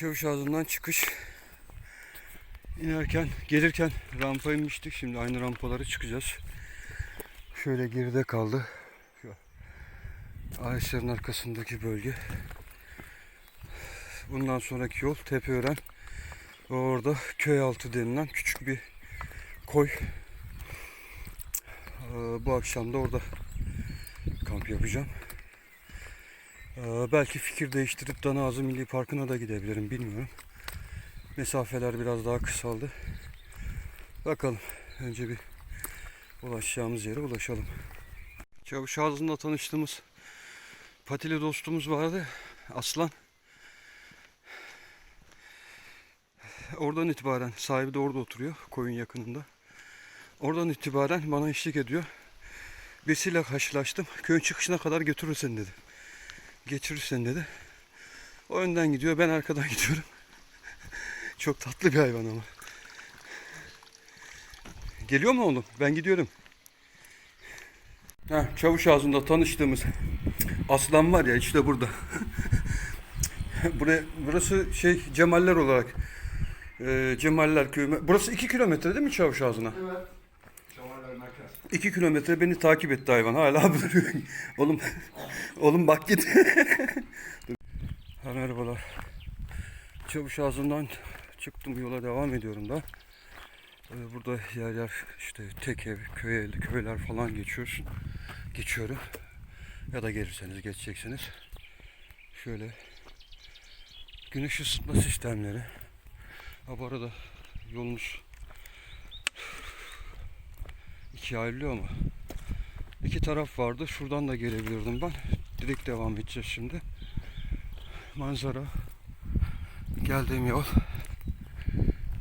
Çavuş ağzından çıkış. İnerken, gelirken rampa inmiştik. Şimdi aynı rampaları çıkacağız. Şöyle geride kaldı. Ağaçların arkasındaki bölge. Bundan sonraki yol Tepeören. Orada köy altı denilen küçük bir koy. Ee, Bu akşam da orada kamp yapacağım. Ee, Belki fikir değiştirip Danazı Milli Parkı'na da gidebilirim bilmiyorum. Mesafeler biraz daha kısaldı. Bakalım. Önce bir ulaşacağımız yere ulaşalım. Çavuş ağzında tanıştığımız patili dostumuz vardı. Aslan. Oradan itibaren sahibi de orada oturuyor koyun yakınında. Oradan itibaren bana eşlik ediyor. Birisiyle karşılaştım. Köyün çıkışına kadar götürürsün dedi. Geçirirsen dedi. O önden gidiyor ben arkadan gidiyorum. Çok tatlı bir hayvan ama. Geliyor mu oğlum? Ben gidiyorum. Ha, çavuş ağzında tanıştığımız aslan var ya işte burada. Buraya, burası şey Cemaller olarak e, Cemaller köyü. Burası 2 kilometre değil mi çavuş ağzına? Evet. Şamarlar merkez. 2 kilometre beni takip etti hayvan. Hala duruyor. oğlum, oğlum bak git. ha, merhabalar. Çavuş ağzından çıktım yola devam ediyorum da. Ee, Burada yer yer işte tek ev, köy köyler falan geçiyorsun. Geçiyorum. Ya da gelirseniz geçeceksiniz. Şöyle güneş ısıtma sistemleri. Ha bu arada yolumuz ikiye ayrılıyor ama iki taraf vardı. Şuradan da gelebilirdim ben. Direkt devam edeceğiz şimdi. Manzara geldiğim yol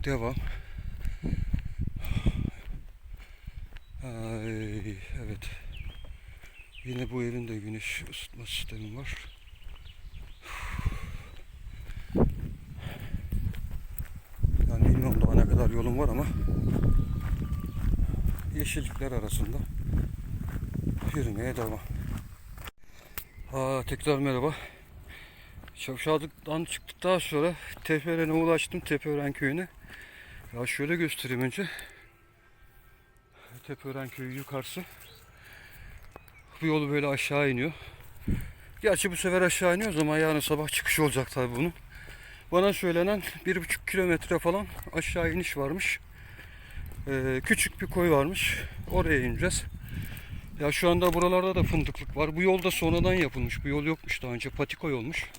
devam. Ay, evet. Yine bu evin de güneş ısıtma sistemi var. Yani bilmiyorum daha ne kadar yolum var ama yeşillikler arasında yürümeye devam. Aa, tekrar merhaba. Çavşadıktan çıktıktan sonra Tepeören'e ulaştım. Tepeören köyüne. Ya şöyle göstereyim önce. Tepeören köyü yukarısı. Bu yolu böyle aşağı iniyor. Gerçi bu sefer aşağı iniyoruz ama yarın sabah çıkış olacak tabii bunun. Bana söylenen bir buçuk kilometre falan aşağı iniş varmış. Ee, küçük bir koy varmış. Oraya ineceğiz. Ya şu anda buralarda da fındıklık var. Bu yol da sonradan yapılmış. Bu yol yokmuş daha önce. Patiko yolmuş.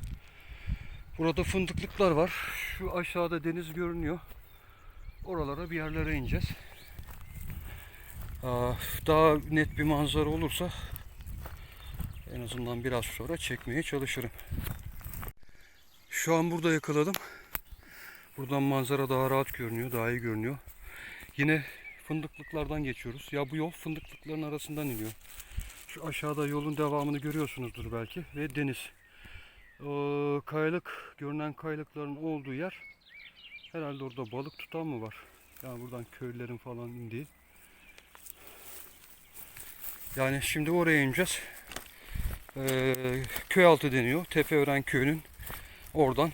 Burada fındıklıklar var. Şu aşağıda deniz görünüyor. Oralara bir yerlere ineceğiz. Daha net bir manzara olursa en azından biraz sonra çekmeye çalışırım. Şu an burada yakaladım. Buradan manzara daha rahat görünüyor, daha iyi görünüyor. Yine fındıklıklardan geçiyoruz. Ya bu yol fındıklıkların arasından iniyor. Şu aşağıda yolun devamını görüyorsunuzdur belki ve deniz. O kayalık, görünen kayalıkların olduğu yer herhalde orada balık tutan mı var? Yani buradan köylülerin falan indiği. Yani şimdi oraya ineceğiz. Ee, köy altı deniyor. Tepeören köyünün oradan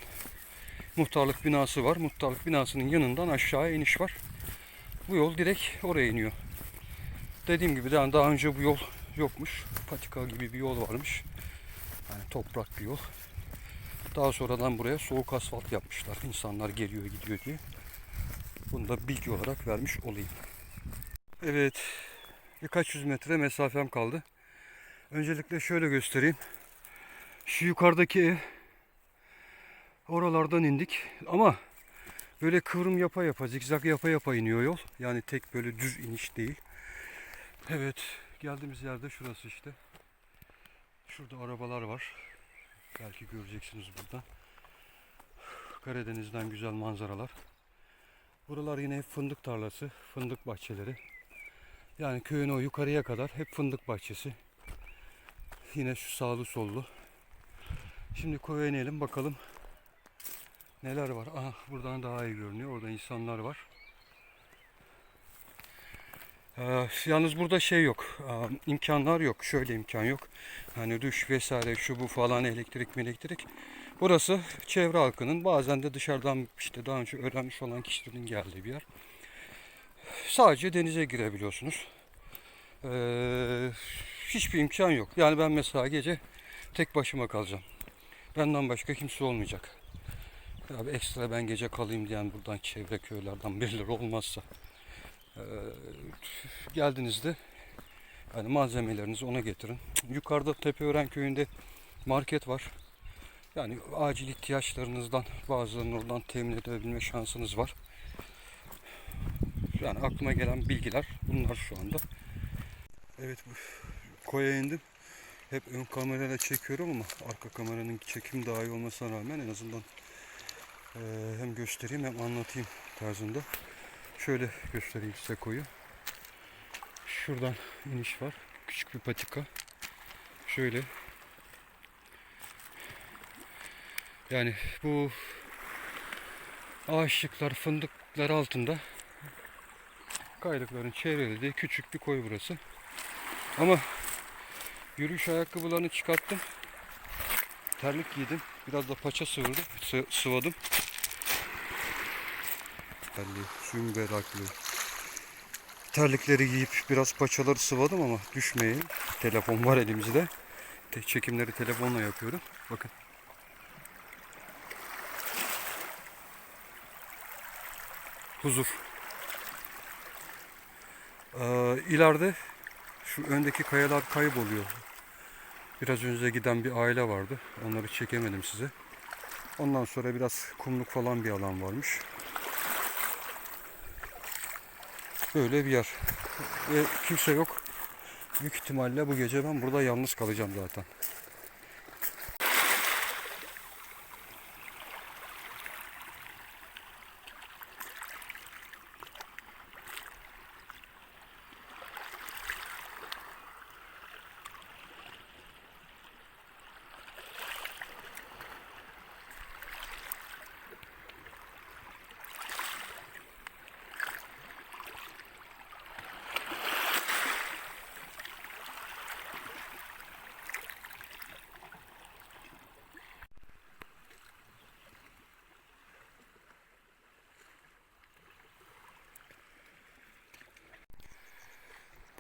muhtarlık binası var. Muhtarlık binasının yanından aşağıya iniş var. Bu yol direkt oraya iniyor. Dediğim gibi daha, daha önce bu yol yokmuş. Patika gibi bir yol varmış. Yani toprak bir yol. Daha sonradan buraya soğuk asfalt yapmışlar. İnsanlar geliyor gidiyor diye. Bunu da bilgi olarak vermiş olayım. Evet. Birkaç yüz metre mesafem kaldı. Öncelikle şöyle göstereyim. Şu yukarıdaki ev. Oralardan indik. Ama böyle kıvrım yapa yapa, zikzak yapa yapa iniyor yol. Yani tek böyle düz iniş değil. Evet. Geldiğimiz yerde şurası işte. Şurada arabalar var. Belki göreceksiniz buradan. Karadeniz'den güzel manzaralar. Buralar yine hep fındık tarlası, fındık bahçeleri. Yani köyün o yukarıya kadar hep fındık bahçesi. Yine şu sağlı sollu. Şimdi koya inelim bakalım neler var. Aha buradan daha iyi görünüyor. Orada insanlar var. Ee, yalnız burada şey yok. Ee, imkanlar yok. Şöyle imkan yok. Hani duş vesaire şu bu falan elektrik elektrik. Burası çevre halkının bazen de dışarıdan işte daha önce öğrenmiş olan kişilerin geldiği bir yer. Sadece denize girebiliyorsunuz. Ee, hiçbir imkan yok. Yani ben mesela gece tek başıma kalacağım. Benden başka kimse olmayacak. Abi ekstra ben gece kalayım diyen buradan çevre köylerden birileri olmazsa. Ee, geldiğinizde yani malzemelerinizi ona getirin. Yukarıda Tepeören köyünde market var. Yani acil ihtiyaçlarınızdan bazılarını oradan temin edebilme şansınız var. Yani aklıma gelen bilgiler bunlar şu anda. Evet koya indim. Hep ön kamerayla çekiyorum ama arka kameranın çekim daha iyi olmasına rağmen en azından hem göstereyim hem anlatayım tarzında. Şöyle göstereyim size koyu. Şuradan iniş var. Küçük bir patika. Şöyle. Yani bu ağaçlıklar, fındıklar altında kaylıkların çevrelediği küçük bir koy burası. Ama yürüyüş ayakkabılarını çıkarttım. Terlik giydim. Biraz da paça sıvırdım, sı- sıvadım. Terliği, suyun beraklı. Terlikleri giyip biraz paçaları sıvadım ama düşmeyin. Telefon var elimizde. Te- Çekimleri telefonla yapıyorum. Bakın. Huzur. Ee, ileride şu öndeki kayalar kayboluyor. Biraz önce giden bir aile vardı. Onları çekemedim size. Ondan sonra biraz kumluk falan bir alan varmış. Böyle bir yer. Ve kimse yok. Büyük ihtimalle bu gece ben burada yalnız kalacağım zaten.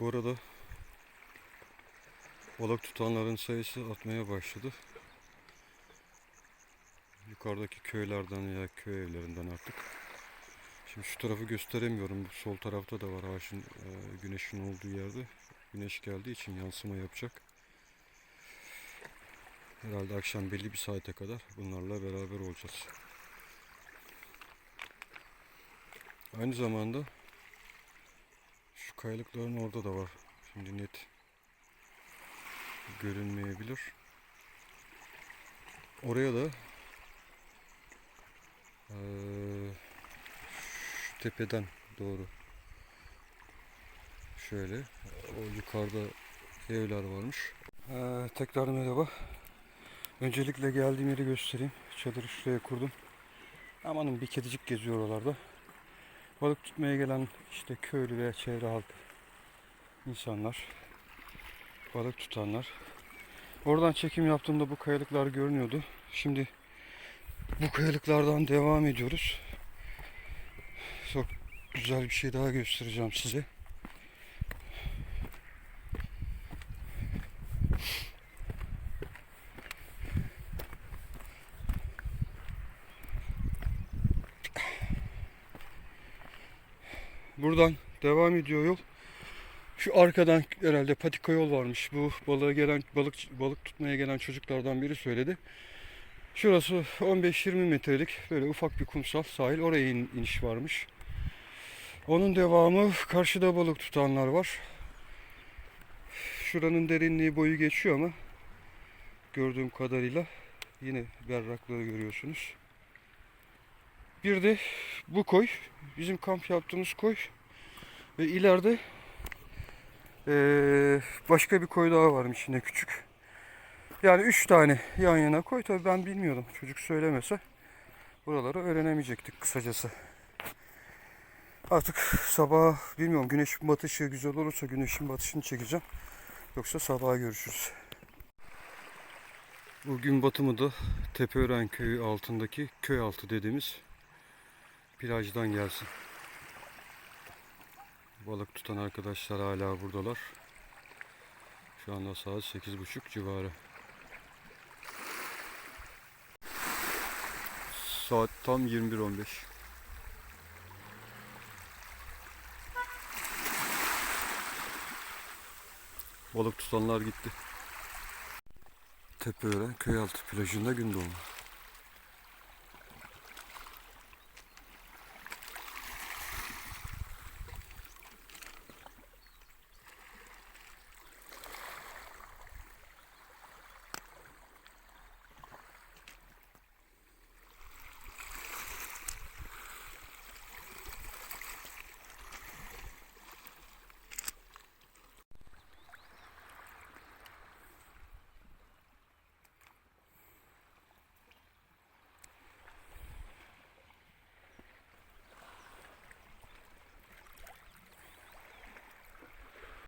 Bu arada balık tutanların sayısı artmaya başladı. Yukarıdaki köylerden ya köy evlerinden artık. Şimdi şu tarafı gösteremiyorum. Bu sol tarafta da var ağaçın e, güneşin olduğu yerde. Güneş geldiği için yansıma yapacak. Herhalde akşam belli bir saate kadar bunlarla beraber olacağız. Aynı zamanda kayalıkların orada da var. Şimdi net görünmeyebilir. Oraya da eee, şu tepeden doğru şöyle o yukarıda evler varmış. Eee, tekrar merhaba. Öncelikle geldiğim yeri göstereyim. Çadırı şuraya kurdum. Amanın bir kedicik geziyor oralarda. Balık tutmaya gelen işte köylü veya çevre halkı insanlar, balık tutanlar. Oradan çekim yaptığımda bu kayalıklar görünüyordu. Şimdi bu kayalıklardan devam ediyoruz. Çok güzel bir şey daha göstereceğim size. Buradan devam ediyor yol. Şu arkadan herhalde patika yol varmış. Bu balığa gelen balık balık tutmaya gelen çocuklardan biri söyledi. Şurası 15-20 metrelik böyle ufak bir kumsal sahil. Oraya in- iniş varmış. Onun devamı karşıda balık tutanlar var. Şuranın derinliği boyu geçiyor ama gördüğüm kadarıyla yine berraklığı görüyorsunuz. Bir de bu koy. Bizim kamp yaptığımız koy. Ve ileride eee, başka bir koy daha varmış yine küçük. Yani üç tane yan yana koy. Tabii ben bilmiyordum. Çocuk söylemese buraları öğrenemeyecektik kısacası. Artık sabah bilmiyorum güneşin batışı güzel olursa güneşin batışını çekeceğim. Yoksa sabaha görüşürüz. Bu gün batımı da Tepeören köyü altındaki köy altı dediğimiz plajdan gelsin. Balık tutan arkadaşlar hala buradalar. Şu anda saat 8.30 civarı. Saat tam 21.15. Balık tutanlar gitti. Tepeören Köyaltı plajında gün doğumu.